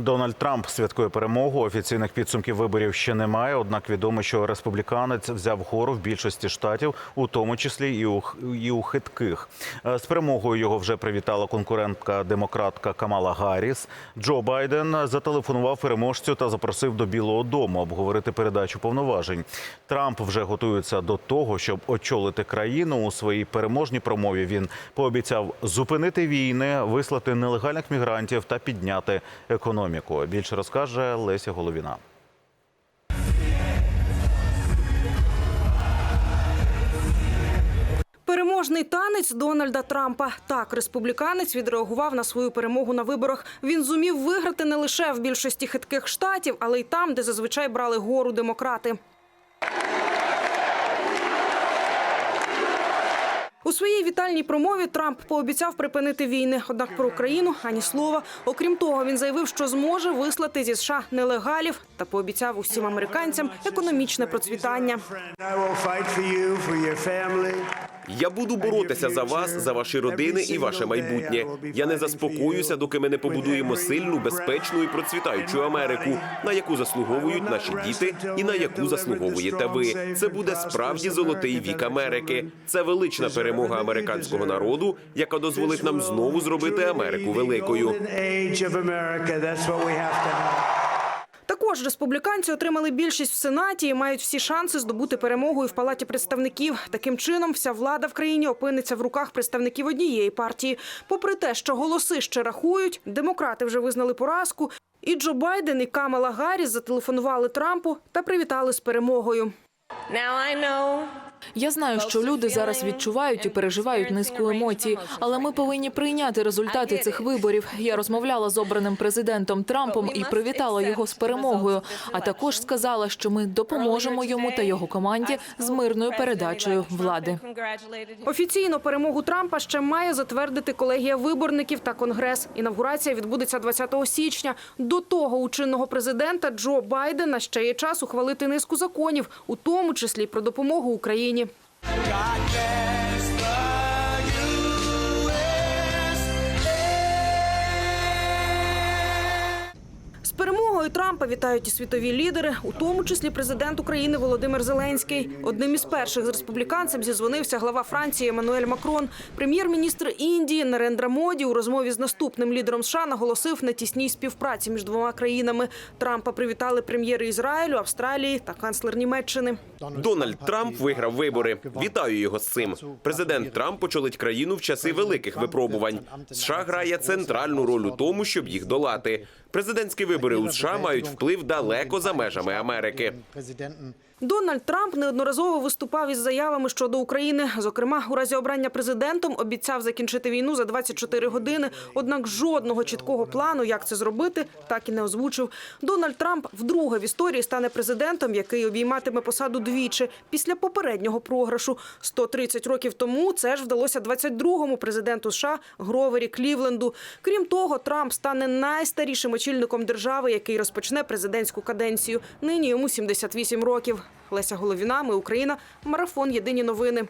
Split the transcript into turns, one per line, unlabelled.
Дональд Трамп святкує перемогу. Офіційних підсумків виборів ще немає. Однак відомо, що республіканець взяв гору в більшості штатів, у тому числі і у, і у хитких. Е, З перемогою його вже привітала конкурентка демократка Камала Гарріс. Джо Байден зателефонував переможцю та запросив до Білого Дому обговорити передачу повноважень. Трамп вже готується до того, щоб очолити країну. У своїй переможній промові він пообіцяв зупинити війни, вислати нелегальних мігрантів та підняти економіку. Більше розкаже Леся Головіна.
Переможний танець Дональда Трампа. Так, республіканець відреагував на свою перемогу на виборах. Він зумів виграти не лише в більшості хитких штатів, але й там, де зазвичай брали гору демократи. У своїй вітальній промові Трамп пообіцяв припинити війни. Однак про Україну ані слова. Окрім того, він заявив, що зможе вислати зі США нелегалів та пообіцяв усім американцям економічне процвітання.
Я буду боротися за вас, за ваші родини і ваше майбутнє. Я не заспокоюся, доки ми не побудуємо сильну, безпечну і процвітаючу Америку, на яку заслуговують наші діти і на яку заслуговуєте ви. Це буде справді золотий вік Америки. Це велична перемога американського народу, яка дозволить нам знову зробити Америку великою.
Також республіканці отримали більшість в сенаті і мають всі шанси здобути перемогу і в палаті представників. Таким чином, вся влада в країні опиниться в руках представників однієї партії. Попри те, що голоси ще рахують, демократи вже визнали поразку. І Джо Байден і Камала Гарріс зателефонували Трампу та привітали з перемогою.
Now I know
Я знаю, що люди зараз відчувають і переживають низку емоцій, але ми повинні прийняти результати цих виборів. Я розмовляла з обраним президентом Трампом і привітала його з перемогою. А також сказала, що ми допоможемо йому та його команді з мирною передачею влади.
Офіційно перемогу Трампа ще має затвердити колегія виборників та конгрес. Інавгурація відбудеться 20 січня. До того у чинного президента Джо Байдена ще є час ухвалити низку законів, у тому числі про допомогу Україні. З перемогою Трампа вітають і світові лідери, у тому числі президент України Володимир Зеленський. Одним із перших з республіканцем зізвонився глава Франції Еммануель Макрон. Прем'єр-міністр Індії Нарендра Моді у розмові з наступним лідером США наголосив на тісній співпраці між двома країнами. Трампа привітали прем'єри Ізраїлю, Австралії та канцлер Німеччини.
Дональд Трамп виграв вибори. Вітаю його з цим. Президент Трамп очолить країну в часи великих випробувань. США грає центральну роль у тому, щоб їх долати. Президентські вибори у США мають вплив далеко за межами Америки.
Дональд Трамп неодноразово виступав із заявами щодо України. Зокрема, у разі обрання президентом обіцяв закінчити війну за 24 години. Однак жодного чіткого плану, як це зробити, так і не озвучив. Дональд Трамп вдруге в історії стане президентом, який обійматиме посаду двічі після попереднього програшу. 130 років тому це ж вдалося 22-му президенту США Гровері Клівленду. Крім того, Трамп стане найстарішим очільником держави, який розпочне президентську каденцію. Нині йому 78 років. Леся Головіна, ми Україна. Марафон. Єдині новини.